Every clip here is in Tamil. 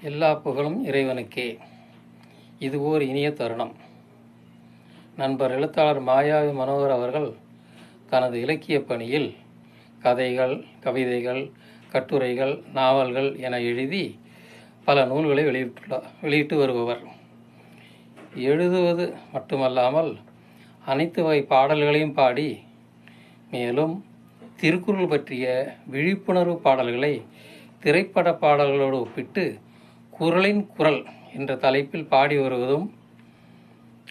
எல்லா புகழும் இறைவனுக்கே. இது ஓர் இனிய தருணம். நண்பர் எழுத்தாளர் மாயாவி மனோகர் அவர்கள் தனது இலக்கிய பணியில் கதைகள் கவிதைகள் கட்டுரைகள் நாவல்கள் என எழுதி பல நூல்களை வெளியிட்டுள்ளார் வெளியிட்டு வருபவர். எழுதுவது மட்டுமல்லாமல் அனைத்து வகை பாடல்களையும் பாடி மேலும் திருக்குறள் பற்றிய விழிப்புணர்வு பாடல்களை திரைப்பட பாடல்களோடு ஒப்பிட்டு குரலின் குரல் என்ற தலைப்பில் பாடி வருவதும்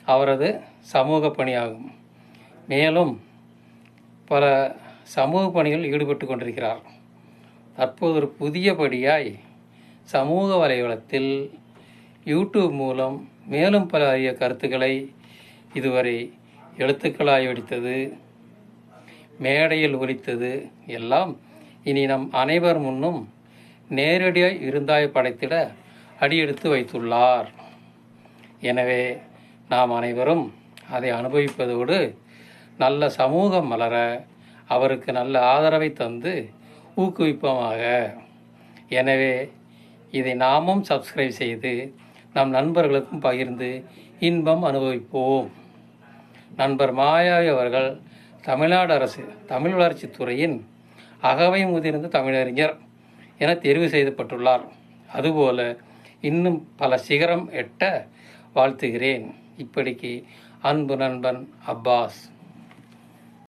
அவரது சமூக பணியாகும். மேலும் பல சமூக பணிகள் ஈடுபட்டு கொண்டிருக்கிறார். தற்போது ஒரு புதியபடியாய் சமூக வலைவளத்தில் யூடியூப் மூலம் மேலும் பல அரிய கருத்துக்களை இதுவரை எழுத்துக்களாய் வடித்தது மேடையில் ஒலித்தது எல்லாம் இனி நம் அனைவர் முன்னும் நேரடியாய் இருந்தாய் படைத்திட அடியெடுத்து வைத்துள்ளார். எனவே நாம் அனைவரும் அதை அனுபவிப்பதோடு நல்ல சமூகம் மலர அவருக்கு நல்ல ஆதரவை தந்து ஊக்குவிப்போமாக. எனவே இதை நாமும் சப்ஸ்கிரைப் செய்து நம் நண்பர்களுக்கும் பகிர்ந்து இன்பம் அனுபவிப்போம். நண்பர் மாயாவி அவர்கள் தமிழ்நாடு அரசு தமிழ் வளர்ச்சித்துறையின் அகவை முதிர்ந்த தமிழறிஞர் என தெரிவு செய்யப்பட்டுள்ளார். அதுபோல இன்னும் பல சிகரம் எட்ட வாழ்த்துகிறேன். இப்படிக்கு அன்பு நண்பன் அப்பாஸ்.